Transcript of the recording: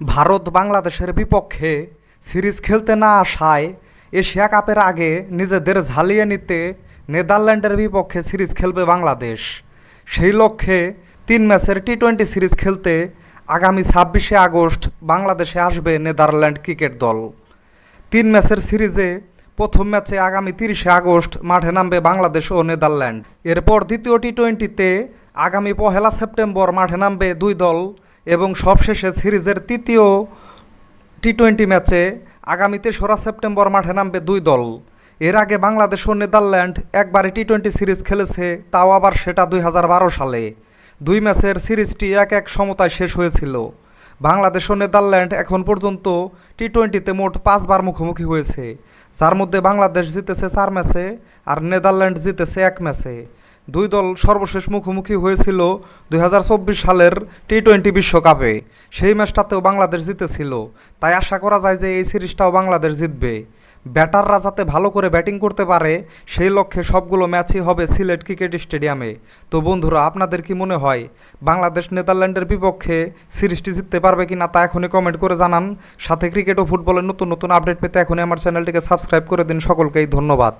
ভারত বাংলাদেশের বিপক্ষে সিরিজ খেলতে না আসায় এশিয়া কাপের আগে নিজেদের ঝালিয়ে নিতে নেদারল্যান্ডের বিপক্ষে সিরিজ খেলবে বাংলাদেশ। সেই লক্ষ্যে তিন ম্যাচের টি টোয়েন্টি সিরিজ খেলতে আগামী ছাব্বিশে আগস্ট বাংলাদেশে আসবে নেদারল্যান্ড ক্রিকেট দল। তিন ম্যাচের সিরিজে প্রথম ম্যাচে আগামী তিরিশে আগস্ট মাঠে নামবে বাংলাদেশ ও নেদারল্যান্ড। এরপর দ্বিতীয় টি টোয়েন্টিতে আগামী পহেলা সেপ্টেম্বর মাঠে নামবে দুই দল এবং সবশেষে সিরিজের তৃতীয় টি টোয়েন্টি ম্যাচে আগামী তেসরা সেপ্টেম্বর মাঠে নামবে দুই দল। এর আগে বাংলাদেশ ও নেদারল্যান্ড একবারে টি টোয়েন্টি সিরিজ খেলেছে, তাও আবার সেটা দুই হাজার বারো সালে। দুই ম্যাচের সিরিজটি এক এক সমতায় শেষ হয়েছিল। বাংলাদেশ ও নেদারল্যান্ড এখন পর্যন্ত টি টোয়েন্টিতে মোট পাঁচবার মুখোমুখি হয়েছে। যার মধ্যে বাংলাদেশ জিতেছে চার ম্যাচে আর নেদারল্যান্ড জিতেছে এক ম্যাচে। দুই দল সর্বশেষ মুখোমুখি হয়েছিল দুই হাজার চব্বিশ সালের টি টোয়েন্টি বিশ্বকাপে। সেই ম্যাচটাতেও বাংলাদেশ জিতেছিল। তাই আশা করা যায় যে এই সিরিজটাও বাংলাদেশ জিতবে। ব্যাটাররা যাতে ভালো করে ব্যাটিং করতে পারে, সেই লক্ষ্যে সবগুলো ম্যাচই হবে সিলেট ক্রিকেট স্টেডিয়ামে। তো বন্ধুরা, আপনাদের কি মনে হয়, বাংলাদেশ নেদারল্যান্ডের বিপক্ষে সিরিজটি জিততে পারবে কি না তা এখনই কমেন্ট করে জানান। সাথে ক্রিকেট ও ফুটবলের নতুন নতুন আপডেট পেতে এখনই আমার চ্যানেলটিকে সাবস্ক্রাইব করে দিন। সকলকেই ধন্যবাদ।